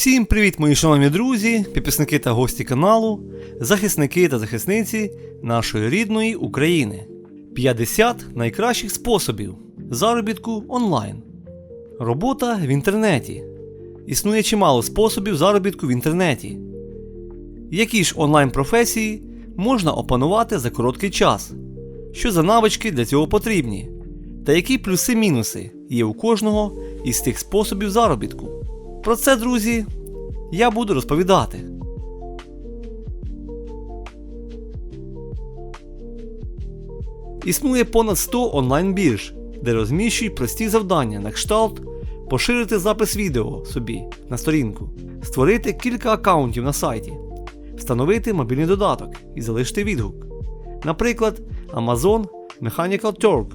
Всім привіт, мої шановні друзі, підписники та гості каналу, захисники та захисниці нашої рідної України. 50 найкращих способів заробітку онлайн. Робота в інтернеті. Існує чимало способів заробітку в інтернеті. Які ж онлайн-професії можна опанувати за короткий час? Що за навички для цього потрібні? Та які плюси-мінуси є у кожного із тих способів заробітку? Про це, друзі, я буду розповідати. Існує понад 100 онлайн-бірж, де розміщують прості завдання на кшталт поширити запис відео собі на сторінку, створити кілька аккаунтів на сайті, встановити мобільний додаток і залишити відгук. Наприклад, Amazon Mechanical Turk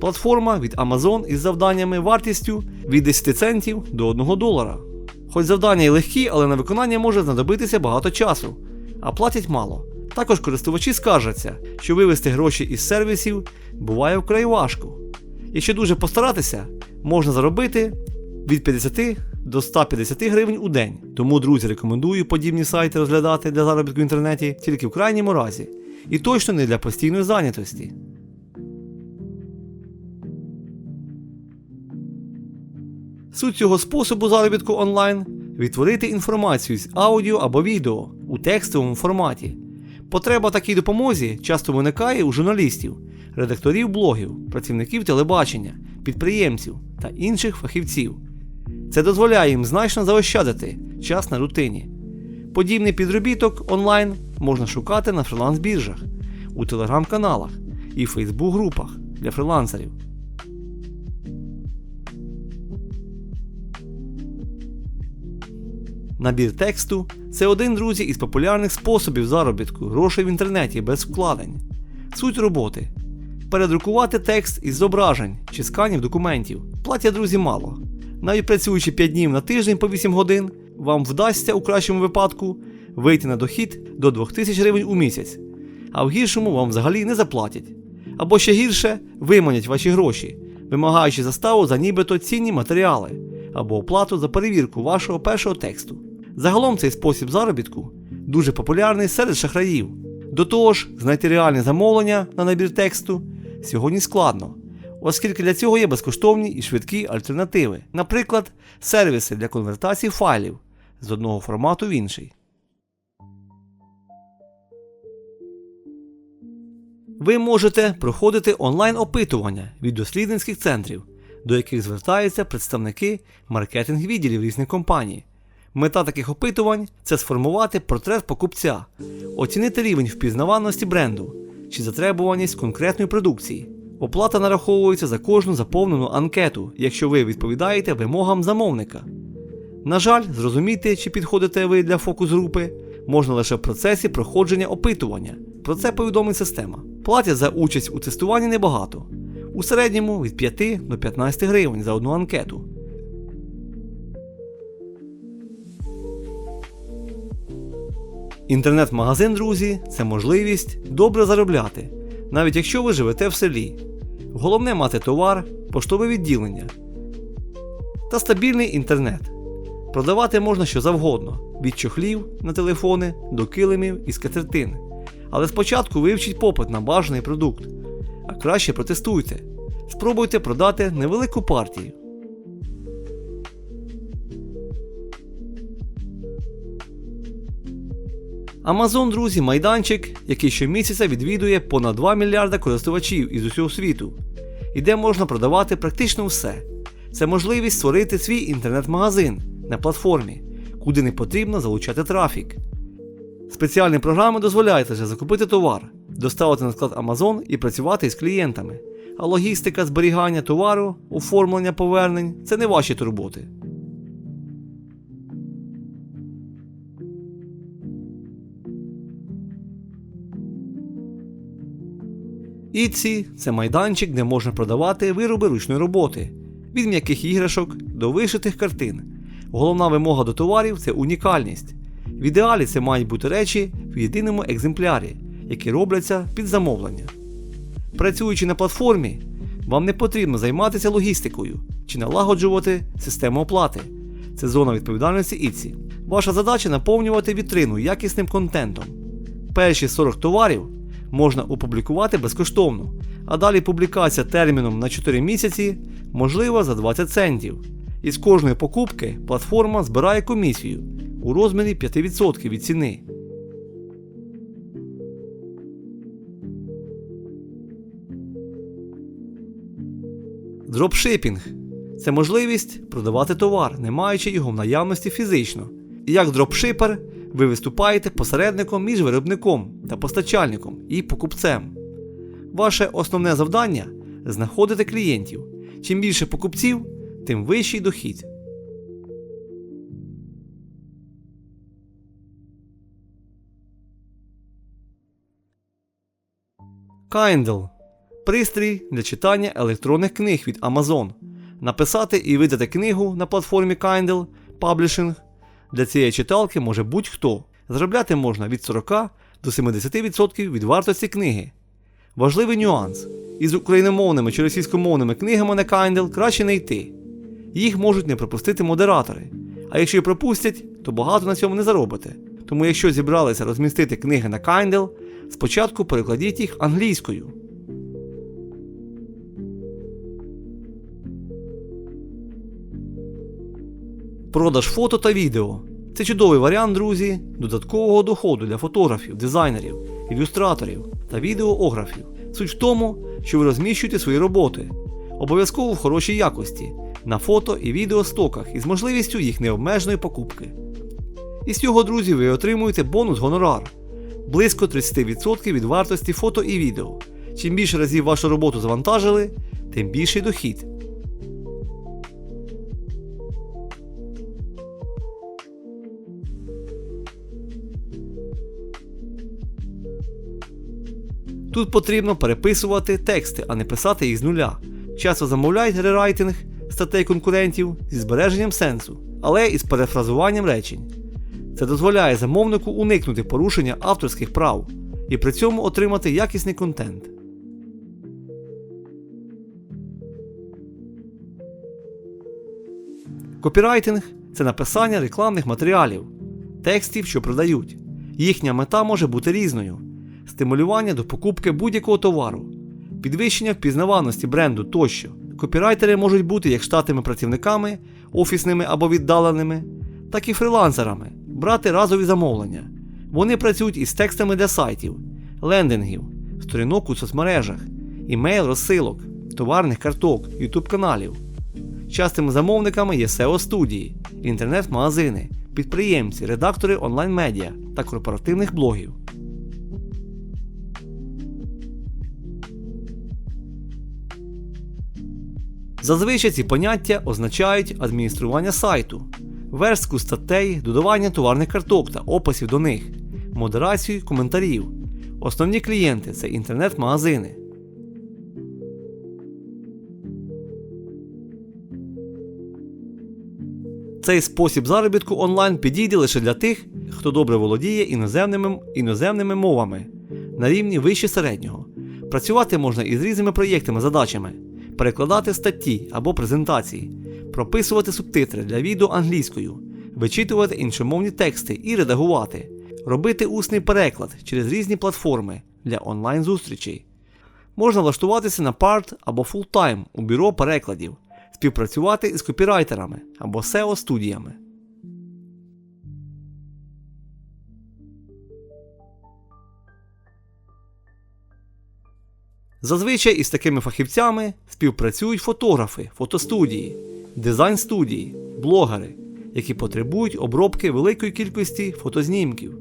платформа від Amazon із завданнями вартістю від 10 центів до 1 долара. Хоч завдання і легкі, але на виконання може знадобитися багато часу, а платять мало. Також користувачі скаржаться, що вивести гроші із сервісів буває вкрай важко. Якщо дуже постаратися, можна заробити від 50 до 150 гривень у день. Тому, друзі, рекомендую подібні сайти розглядати для заробітку в інтернеті тільки в крайньому разі. І точно не для постійної зайнятості. Суть цього способу заробітку онлайн відтворити інформацію з аудіо або відео у текстовому форматі. Потреба такій допомозі часто виникає у журналістів, редакторів блогів, працівників телебачення, підприємців та інших фахівців. Це дозволяє їм значно заощадити час на рутині. Подібний підробіток онлайн можна шукати на фриланс-біржах, у телеграм-каналах і фейсбук-групах для фрилансерів. Набір тексту це один друзі із популярних способів заробітку грошей в інтернеті без вкладень. Суть роботи передрукувати текст із зображень чи сканів документів. Платять друзі мало. Навіть працюючи 5 днів на тиждень по 8 годин, вам вдасться у кращому випадку вийти на дохід до 2000 гривень у місяць, а в гіршому вам взагалі не заплатять. Або ще гірше виманять ваші гроші, вимагаючи заставу за нібито цінні матеріали або оплату за перевірку вашого першого тексту. Загалом цей спосіб заробітку дуже популярний серед шахраїв. До того ж, знайти реальне замовлення на набір тексту сьогодні складно, оскільки для цього є безкоштовні і швидкі альтернативи, наприклад, сервіси для конвертації файлів з одного формату в інший. Ви можете проходити онлайн-опитування від дослідницьких центрів, до яких звертаються представники маркетинг-відділів різних компаній. Мета таких опитувань це сформувати портрет покупця, оцінити рівень впізнаваності бренду чи затребуваність конкретної продукції. Оплата нараховується за кожну заповнену анкету, якщо ви відповідаєте вимогам замовника. На жаль, зрозуміти, чи підходите ви для фокус-групи, можна лише в процесі проходження опитування. Про це повідомить система. Платять за участь у тестуванні небагато. У середньому від 5 до 15 гривень за одну анкету. Інтернет-магазин, друзі, це можливість добре заробляти, навіть якщо ви живете в селі. Головне мати товар, поштове відділення та стабільний інтернет. Продавати можна що завгодно: від чохлів на телефони до килимів і скатертин. Але спочатку вивчіть попит на бажаний продукт, а краще протестуйте. Спробуйте продати невелику партію. Amazon, друзі, майданчик, який щомісяця відвідує понад 2 мільярда користувачів із усього світу, і де можна продавати практично все. Це можливість створити свій інтернет-магазин на платформі, куди не потрібно залучати трафік. Спеціальні програми дозволяють лише закупити товар, доставити на склад Amazon і працювати із клієнтами. А логістика зберігання товару, оформлення повернень це не ваші турботи. Іці це майданчик, де можна продавати вироби ручної роботи, від м'яких іграшок до вишитих картин. Головна вимога до товарів це унікальність. В ідеалі це мають бути речі в єдиному екземплярі, які робляться під замовлення. Працюючи на платформі, вам не потрібно займатися логістикою чи налагоджувати систему оплати. Це зона відповідальності Etsy. Ваша задача наповнювати вітрину якісним контентом. Перші 40 товарів можна опублікувати безкоштовно, а далі публікація терміном на 4 місяці можлива за 20 центів. І з кожної покупки платформа збирає комісію у розмірі 5% від ціни. Дропшипінг це можливість продавати товар, не маючи його в наявності фізично. І як дропшипер ви виступаєте посередником між виробником та постачальником і покупцем. Ваше основне завдання знаходити клієнтів. Чим більше покупців, тим вищий дохід. Kindle пристрій для читання електронних книг від Amazon. Написати і видати книгу на платформі Kindle Publishing для цієї читалки може будь-хто. Заробляти можна від 40 до 70% від вартості книги. Важливий нюанс: із україномовними чи російськомовними книгами на Kindle краще не йти. Їх можуть не пропустити модератори. А якщо і пропустять, то багато на цьому не заробите. Тому якщо зібралися розмістити книги на Kindle, спочатку перекладіть їх англійською. Продаж фото та відео. Це чудовий варіант, друзі, додаткового доходу для фотографів, дизайнерів, ілюстраторів та відеоографів. Суть в тому, що ви розміщуєте свої роботи, обов'язково в хорошій якості, на фото і відеостоках із можливістю їх необмеженої покупки. І з цього, друзі, ви отримуєте бонус гонорар близько 30% від вартості фото і відео. Чим більше разів вашу роботу завантажили, тим більший дохід. Тут потрібно переписувати тексти, а не писати їх з нуля. Часто замовляють рерайтинг статей конкурентів зі збереженням сенсу, але із перефразуванням речень. Це дозволяє замовнику уникнути порушення авторських прав і при цьому отримати якісний контент. Копірайтинг це написання рекламних матеріалів, текстів, що продають. Їхня мета може бути різною: стимулювання до покупки будь-якого товару, підвищення впізнаваності бренду тощо. Копірайтери можуть бути як штатними працівниками, офісними або віддаленими, так і фрилансерами, брати разові замовлення. Вони працюють із текстами для сайтів, лендингів, сторінок у соцмережах, імейл розсилок, товарних карток, ютуб каналів. Частими замовниками є SEO-студії, інтернет-магазини, підприємці, редактори онлайн-медіа та корпоративних блогів. Зазвичай ці поняття означають адміністрування сайту, верстку статей, додавання товарних карток та описів до них, модерацію коментарів. Основні клієнти це інтернет-магазини. Цей спосіб заробітку онлайн підійде лише для тих, хто добре володіє іноземними, іноземними мовами на рівні вище середнього. Працювати можна із різними проєктами задачами, перекладати статті або презентації, прописувати субтитри для відео англійською, вичитувати іншомовні тексти і редагувати, робити усний переклад через різні платформи для онлайн-зустрічей. Можна влаштуватися на парт або фултайм у бюро перекладів, співпрацювати із копірайтерами або SEO-студіями. Зазвичай із такими фахівцями співпрацюють фотографи, фотостудії, дизайн-студії, блогери, які потребують обробки великої кількості фотознімків.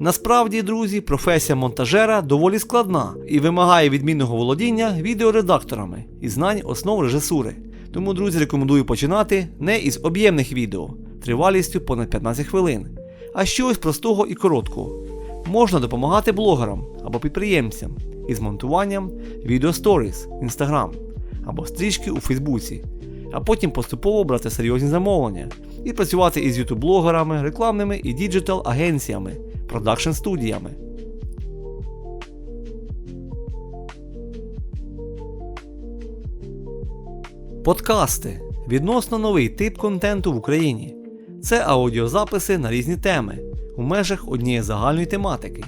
Насправді, друзі, професія монтажера доволі складна і вимагає відмінного володіння відеоредакторами і знань основ режисури. Тому, друзі, рекомендую починати не із об'ємних відео тривалістю понад 15 хвилин, а чогось простого і короткого. Можна допомагати блогерам або підприємцям із монтуванням відео Stories в Instagram або стрічки у Фейсбуці, а потім поступово брати серйозні замовлення і працювати із ютуб-блогерами, рекламними і діджитал-агенціями, продакшн-студіями. Подкасти відносно новий тип контенту в Україні. Це аудіозаписи на різні теми у межах однієї загальної тематики.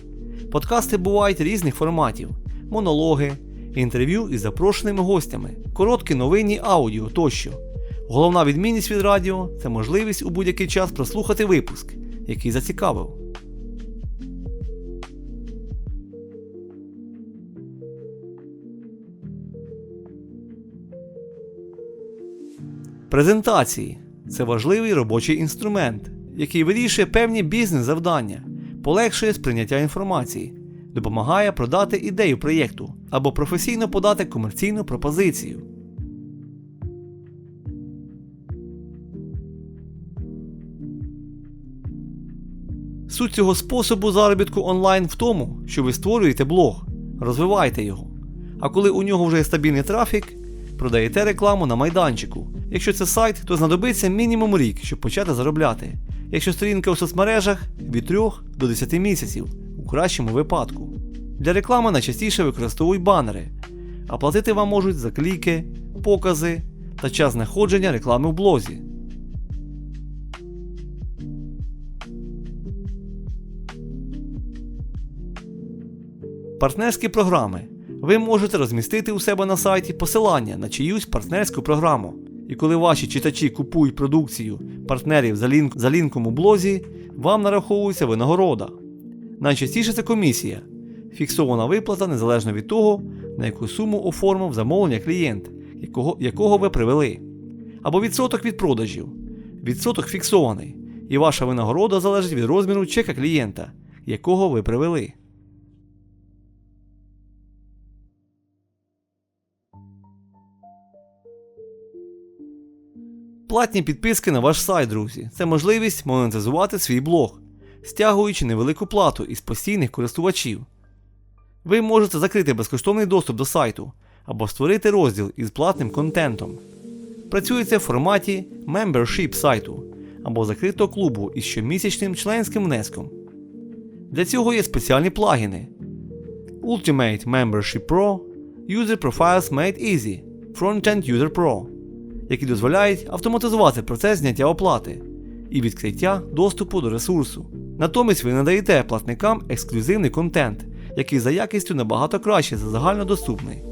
Подкасти бувають різних форматів: монологи, інтерв'ю із запрошеними гостями, короткі новинні аудіо тощо. Головна відмінність від радіо це можливість у будь-який час прослухати випуск, який зацікавив. Презентації це важливий робочий інструмент, який вирішує певні бізнес-завдання, полегшує сприйняття інформації, допомагає продати ідею проєкту або професійно подати комерційну пропозицію. Суть цього способу заробітку онлайн в тому, що ви створюєте блог, розвиваєте його. А коли у нього вже є стабільний трафік, продаєте рекламу на майданчику. Якщо це сайт, то знадобиться мінімум рік, щоб почати заробляти. Якщо сторінка у соцмережах від 3 до 10 місяців, у кращому випадку. Для реклами найчастіше використовують банери, а платити вам можуть за кліки, покази та час знаходження реклами в блозі. Партнерські програми. Ви можете розмістити у себе на сайті посилання на чиюсь партнерську програму. І коли ваші читачі купують продукцію партнерів за, лінк, за лінком у блозі, вам нараховується винагорода. Найчастіше це комісія, фіксована виплата незалежно від того, на яку суму оформив замовлення клієнт, якого, якого ви привели. Або відсоток від продажів. Відсоток фіксований, і ваша винагорода залежить від розміру чека клієнта, якого ви привели. Платні підписки на ваш сайт, друзі. Це можливість монетизувати свій блог, стягуючи невелику плату із постійних користувачів. Ви можете закрити безкоштовний доступ до сайту або створити розділ із платним контентом. Працює це в форматі membership сайту або закритого клубу із щомісячним членським внеском. Для цього є спеціальні плагіни Ultimate Membership Pro, User Profiles Made Easy, Frontend User Pro які дозволяють автоматизувати процес зняття оплати і відкриття доступу до ресурсу. Натомість ви надаєте платникам ексклюзивний контент, який за якістю набагато краще за загальнодоступний.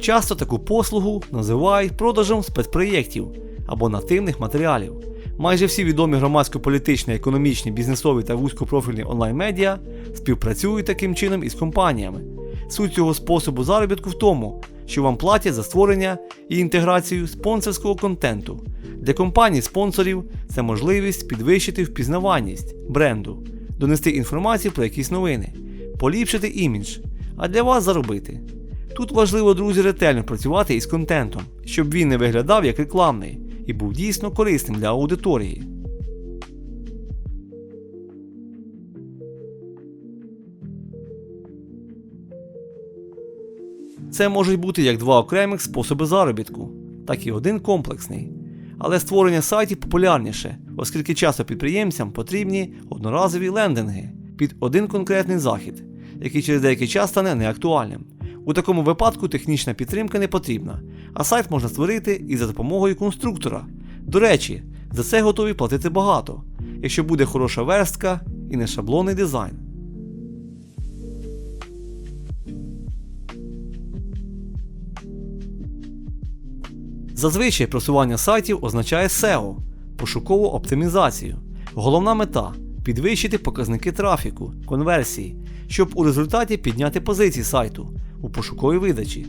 Часто таку послугу називають продажем спецпроєктів або нативних матеріалів. Майже всі відомі громадсько-політичні, економічні, бізнесові та вузькопрофільні онлайн-медіа співпрацюють таким чином із компаніями. Суть цього способу заробітку в тому, що вам платять за створення і інтеграцію спонсорського контенту. Для компаній-спонсорів це можливість підвищити впізнаваність бренду, донести інформацію про якісь новини, поліпшити імідж, а для вас заробити. Тут важливо, друзі, ретельно працювати із контентом, щоб він не виглядав як рекламний і був дійсно корисним для аудиторії. Це можуть бути як два окремих способи заробітку, так і один комплексний. Але створення сайтів популярніше, оскільки часто підприємцям потрібні одноразові лендинги під один конкретний захід, який через деякий час стане неактуальним. У такому випадку технічна підтримка не потрібна, а сайт можна створити і за допомогою конструктора. До речі, за це готові платити багато, якщо буде хороша верстка і не шаблонний дизайн. Зазвичай просування сайтів означає SEO пошукову оптимізацію. Головна мета підвищити показники трафіку, конверсії, щоб у результаті підняти позиції сайту у пошуковій видачі.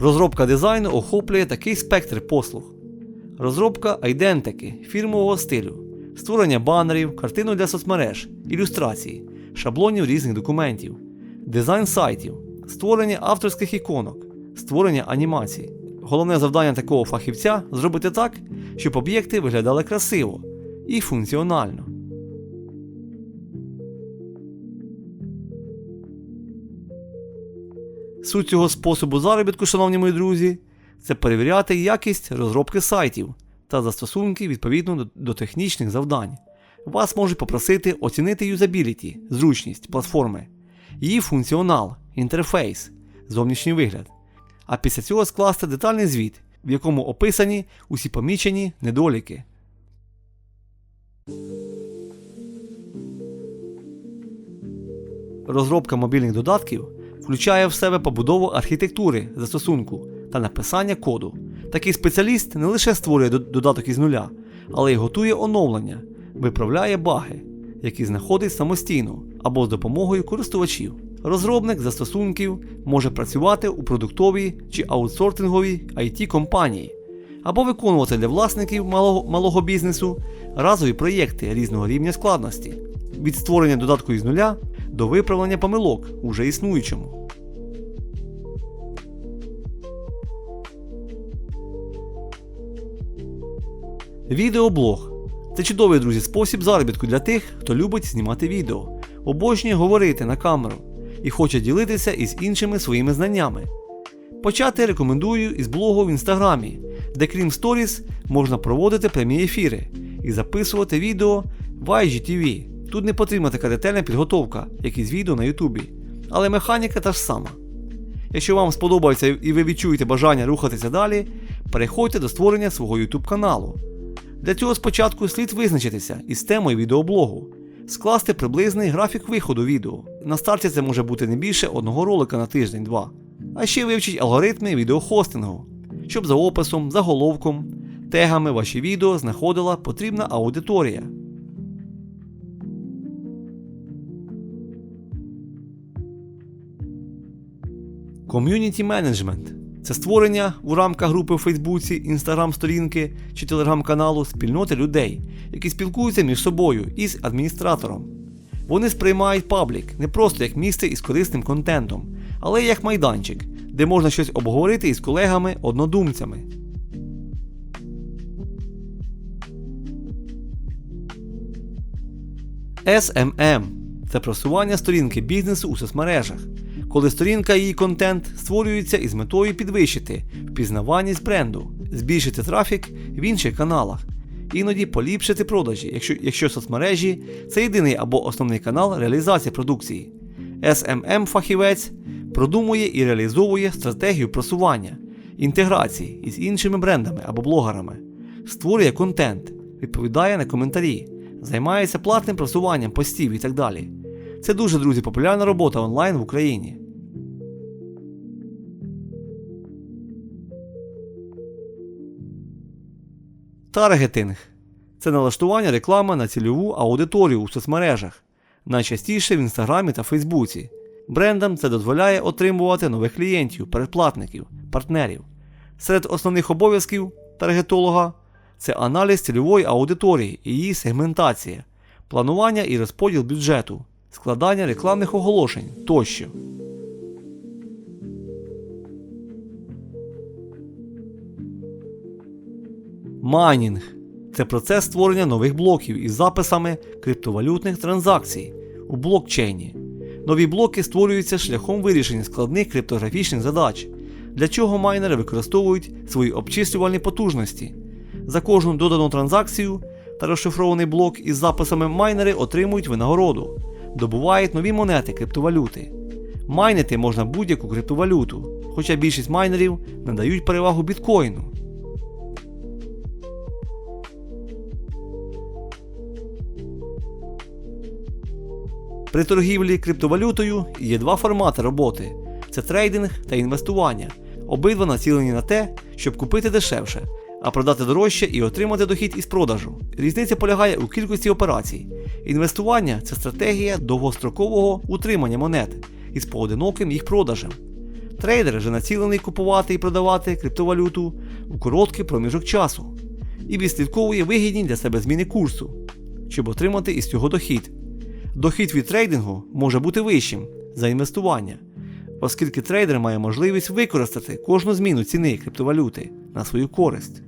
Розробка дизайну охоплює такий спектр послуг: розробка айдентики, фірмового стилю, створення банерів, картину для соцмереж, ілюстрації, шаблонів різних документів, дизайн сайтів, створення авторських іконок, створення анімацій. Головне завдання такого фахівця зробити так, щоб об'єкти виглядали красиво і функціонально. Суть цього способу заробітку, шановні мої друзі, це перевіряти якість розробки сайтів та застосунки відповідно до, технічних завдань. Вас можуть попросити оцінити юзабіліті, зручність платформи, її функціонал, інтерфейс, зовнішній вигляд. А після цього скласти детальний звіт, в якому описані усі помічені недоліки. Розробка мобільних додатків включає в себе побудову архітектури застосунку та написання коду. Такий спеціаліст не лише створює додаток із нуля, але й готує оновлення, виправляє баги, які знаходить самостійно або з допомогою користувачів. Розробник застосунків може працювати у продуктовій чи аутсортинговій it компанії або виконувати для власників малого, малого бізнесу разові проєкти різного рівня складності від створення додатку із нуля до виправлення помилок у вже існуючому. Відеоблог це чудовий друзі спосіб заробітку для тих, хто любить знімати відео, обожнює говорити на камеру і хоче ділитися із іншими своїми знаннями. Почати рекомендую із блогу в інстаграмі, де крім сторіс можна проводити прямі ефіри і записувати відео в IGTV. Тут не потрібна така ретельна підготовка, як із відео на Ютубі, але механіка та ж сама. Якщо вам сподобається і ви відчуєте бажання рухатися далі, переходьте до створення свого YouTube каналу. Для цього спочатку слід визначитися із темою відеоблогу, скласти приблизний графік виходу відео. На старті це може бути не більше одного ролика на тиждень-два. А ще вивчіть алгоритми відеохостингу, щоб за описом, заголовком, тегами ваші відео знаходила потрібна аудиторія. Ком'юніті менеджмент це створення у рамках групи у Фейсбуці, інстаграм-сторінки чи телеграм-каналу спільноти людей, які спілкуються між собою із адміністратором. Вони сприймають паблік не просто як місце із корисним контентом, але й як майданчик, де можна щось обговорити із колегами-однодумцями. SMM це просування сторінки бізнесу у соцмережах, коли сторінка і її контент створюються із метою підвищити впізнаваність бренду, збільшити трафік в інших каналах, іноді поліпшити продажі, якщо, якщо соцмережі це єдиний або основний канал реалізації продукції. SMM фахівець продумує і реалізовує стратегію просування, інтеграції із іншими брендами або блогерами, створює контент, відповідає на коментарі, займається платним просуванням постів і так далі. Це дуже, друзі, популярна робота онлайн в Україні. Таргетинг це налаштування реклами на цільову аудиторію у соцмережах, найчастіше в інстаграмі та Фейсбуці. Брендам це дозволяє отримувати нових клієнтів, передплатників, партнерів. Серед основних обов'язків таргетолога це аналіз цільової аудиторії і її сегментація, планування і розподіл бюджету, складання рекламних оголошень тощо. Майнінг це процес створення нових блоків із записами криптовалютних транзакцій у блокчейні. Нові блоки створюються шляхом вирішення складних криптографічних задач, для чого майнери використовують свої обчислювальні потужності. За кожну додану транзакцію та розшифрований блок із записами майнери отримують винагороду, добувають нові монети криптовалюти. Майнити можна будь-яку криптовалюту, хоча більшість майнерів надають перевагу біткоїну. При торгівлі криптовалютою є два формати роботи: це трейдинг та інвестування. Обидва націлені на те, щоб купити дешевше, а продати дорожче і отримати дохід із продажу. Різниця полягає у кількості операцій. Інвестування це стратегія довгострокового утримання монет із поодиноким їх продажем. Трейдер же націлений купувати і продавати криптовалюту у короткий проміжок часу і відслідковує вигідні для себе зміни курсу, щоб отримати із цього дохід. Дохід від трейдингу може бути вищим за інвестування, оскільки трейдер має можливість використати кожну зміну ціни криптовалюти на свою користь.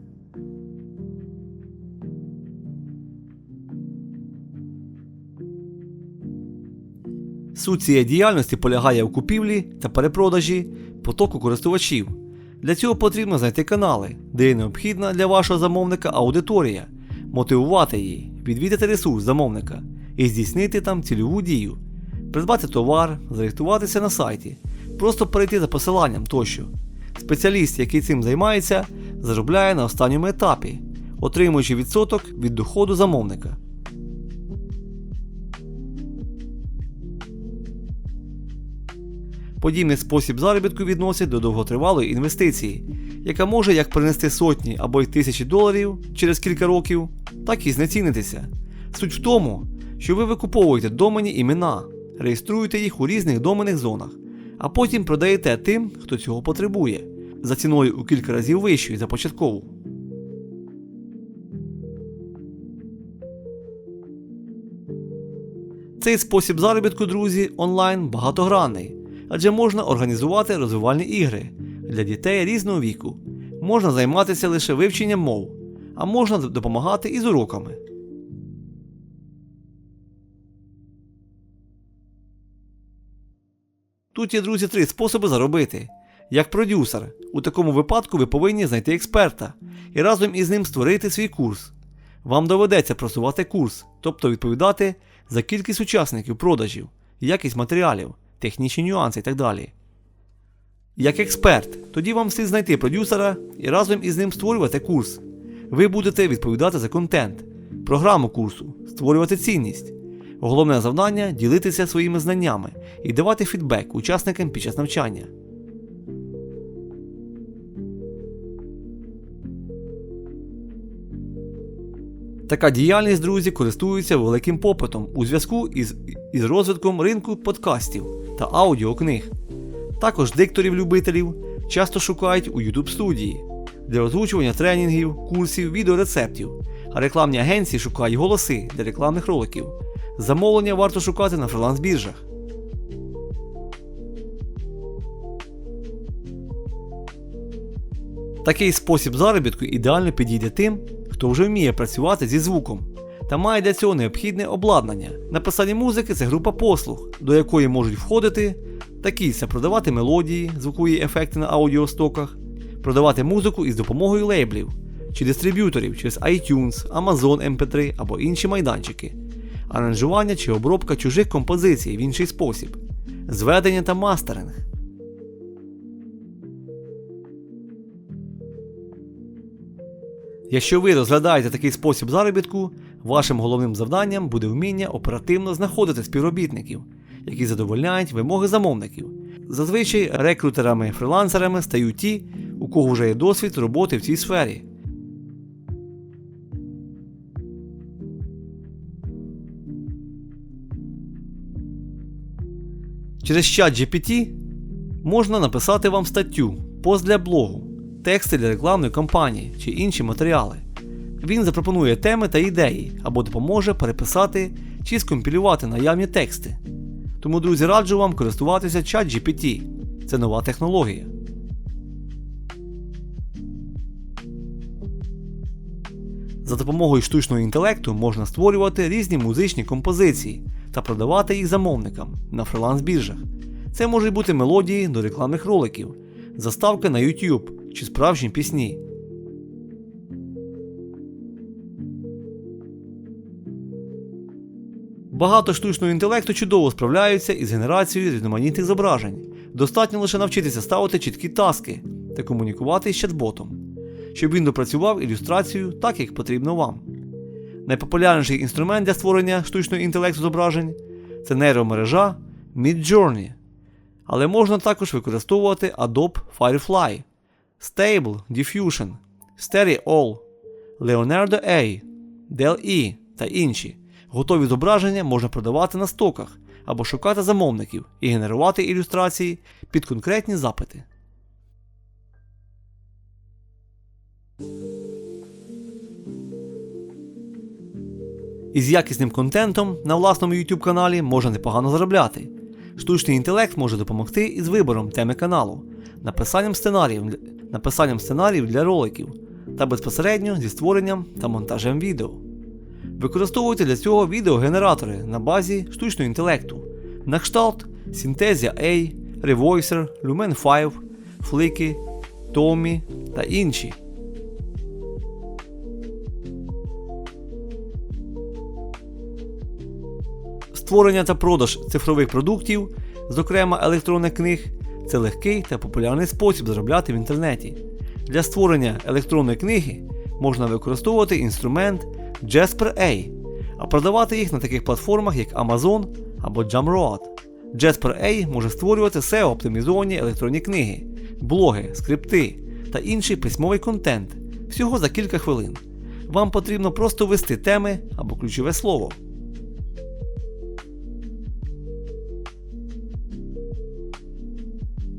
Суть цієї діяльності полягає у купівлі та перепродажі потоку користувачів. Для цього потрібно знайти канали, де є необхідна для вашого замовника аудиторія, мотивувати її, відвідати ресурс замовника і здійснити там цільову дію, придбати товар, зареєструватися на сайті, просто перейти за посиланням тощо. Спеціаліст, який цим займається, заробляє на останньому етапі, отримуючи відсоток від доходу замовника. Подібний спосіб заробітку відносять до довготривалої інвестиції, яка може як принести сотні або й тисячі доларів через кілька років, так і знецінитися. Суть в тому, що ви викуповуєте доменні імена, реєструєте їх у різних доменних зонах, а потім продаєте тим, хто цього потребує, за ціною у кілька разів вищою за початкову. Цей спосіб заробітку, друзі, онлайн багатогранний, адже можна організувати розвивальні ігри для дітей різного віку. Можна займатися лише вивченням мов, а можна допомагати із уроками. Тут є, друзі, три способи заробити. Як продюсер, у такому випадку ви повинні знайти експерта і разом із ним створити свій курс. Вам доведеться просувати курс, тобто відповідати за кількість учасників продажів, якість матеріалів, технічні нюанси і так далі. Як експерт, тоді вам слід знайти продюсера і разом із ним створювати курс. Ви будете відповідати за контент, програму курсу, створювати цінність. Головне завдання ділитися своїми знаннями і давати фідбек учасникам під час навчання. Така діяльність, друзі, користується великим попитом у зв'язку із, із розвитком ринку подкастів та аудіокниг. Також дикторів-любителів часто шукають у YouTube студії для озвучування тренінгів, курсів, відеорецептів, а рекламні агенції шукають голоси для рекламних роликів. Замовлення варто шукати на фриланс-біржах. Такий спосіб заробітку ідеально підійде тим, хто вже вміє працювати зі звуком та має для цього необхідне обладнання. Написання музики це група послуг, до якої можуть входити такі це продавати мелодії, звукові ефекти на аудіостоках, продавати музику із допомогою лейблів чи дистриб'юторів через iTunes, Amazon MP3 або інші майданчики, аранжування чи обробка чужих композицій в інший спосіб, зведення та мастеринг. Якщо ви розглядаєте такий спосіб заробітку, вашим головним завданням буде вміння оперативно знаходити співробітників, які задовольняють вимоги замовників. Зазвичай рекрутерами-фрилансерами стають ті, у кого вже є досвід роботи в цій сфері. Через чат GPT можна написати вам статтю, пост для блогу, тексти для рекламної кампанії чи інші матеріали. Він запропонує теми та ідеї або допоможе переписати чи скомпілювати наявні тексти. Тому, друзі, раджу вам користуватися ChatGPT. Це нова технологія. За допомогою штучного інтелекту можна створювати різні музичні композиції та продавати їх замовникам на фриланс-біржах. Це можуть бути мелодії до рекламних роликів, заставки на YouTube чи справжні пісні. Багато штучного інтелекту чудово справляються із генерацією різноманітних зображень. Достатньо лише навчитися ставити чіткі таски та комунікувати з чат-ботом, щоб він допрацював ілюстрацію так, як потрібно вам. Найпопулярніший інструмент для створення штучного інтелекту зображень це нейромережа Midjourney. Але можна також використовувати Adobe Firefly, Stable Diffusion, Stereo Leonardo A, Dell-E та інші. Готові зображення можна продавати на стоках або шукати замовників і генерувати ілюстрації під конкретні запити. Із якісним контентом на власному YouTube каналі можна непогано заробляти. Штучний інтелект може допомогти із вибором теми каналу, написанням сценаріїв, написанням сценаріїв для роликів та безпосередньо зі створенням та монтажем відео. Використовуйте для цього відеогенератори на базі штучного інтелекту, на кшталт Synthesia A, Revoicer, Lumen 5, Flicky Томі та інші. Створення та продаж цифрових продуктів, зокрема електронних книг, це легкий та популярний спосіб заробляти в інтернеті. Для створення електронної книги можна використовувати інструмент Jasper A, а продавати їх на таких платформах, як Amazon або Gumroad. Jasper A може створювати SEO-оптимізовані електронні книги, блоги, скрипти та інший письмовий контент всього за кілька хвилин. Вам потрібно просто ввести теми або ключове слово.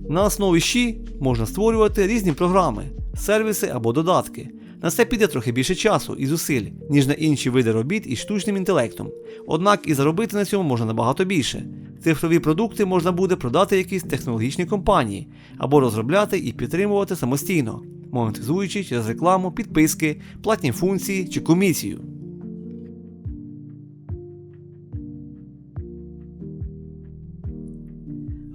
На основі щі можна створювати різні програми, сервіси або додатки. На це піде трохи більше часу і зусиль, ніж на інші види робіт із штучним інтелектом. Однак і заробити на цьому можна набагато більше. Цифрові продукти можна буде продати якісь технологічні компанії або розробляти і підтримувати самостійно, монетизуючи через рекламу, підписки, платні функції чи комісію.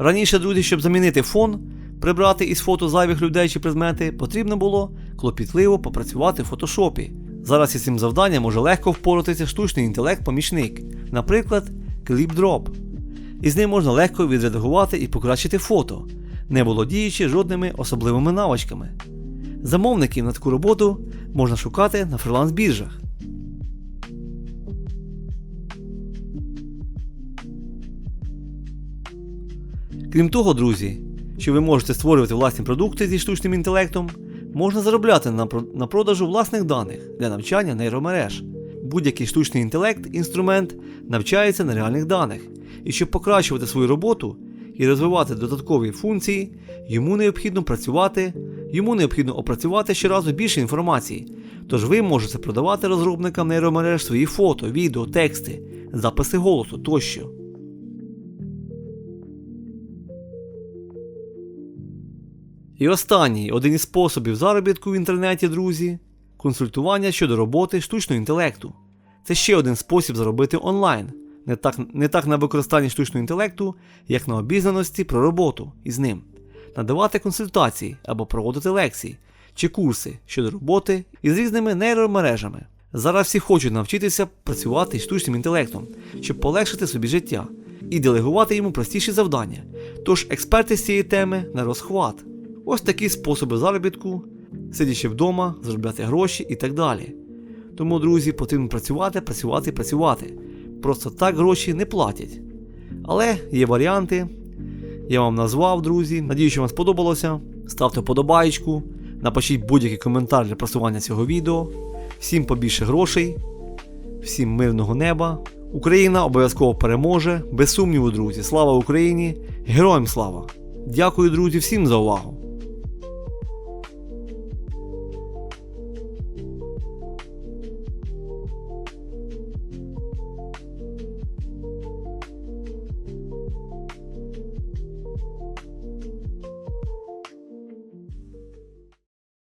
Раніше, друзі, щоб замінити фон, прибрати із фото зайвих людей чи предмети, потрібно було клопітливо попрацювати в фотошопі. Зараз із цим завданням може легко впоратися штучний інтелект-помічник, наприклад, ClipDrop. Із ним можна легко відредагувати і покращити фото, не володіючи жодними особливими навичками. Замовників на таку роботу можна шукати на фриланс-біржах. Крім того, друзі, що ви можете створювати власні продукти зі штучним інтелектом, можна заробляти на, продажу власних даних для навчання нейромереж. Будь-який штучний інтелект, інструмент навчається на реальних даних, і щоб покращувати свою роботу і розвивати додаткові функції, йому необхідно працювати, йому необхідно опрацювати щоразу більше інформації. Тож ви можете продавати розробникам нейромереж свої фото, відео, тексти, записи голосу тощо. І останній один із способів заробітку в інтернеті, друзі, консультування щодо роботи штучного інтелекту. Це ще один спосіб заробити онлайн, не так, не так на використанні штучного інтелекту, як на обізнаності про роботу із ним, надавати консультації або проводити лекції чи курси щодо роботи із різними нейромережами. Зараз всі хочуть навчитися працювати із штучним інтелектом, щоб полегшити собі життя і делегувати йому простіші завдання. Тож експерти з цієї теми на розхват. Ось такі способи заробітку, сидячи вдома, заробляти гроші і так далі. Тому, друзі, потрібно працювати, працювати, працювати. Просто так гроші не платять. Але є варіанти. Я вам назвав, друзі. Надію, що вам сподобалося. Ставте вподобаєчку, напишіть будь-який коментар для просування цього відео. Всім побільше грошей, всім мирного неба. Україна обов'язково переможе. Без сумніву, друзі. Слава Україні! Героям слава! Дякую, друзі, всім за увагу!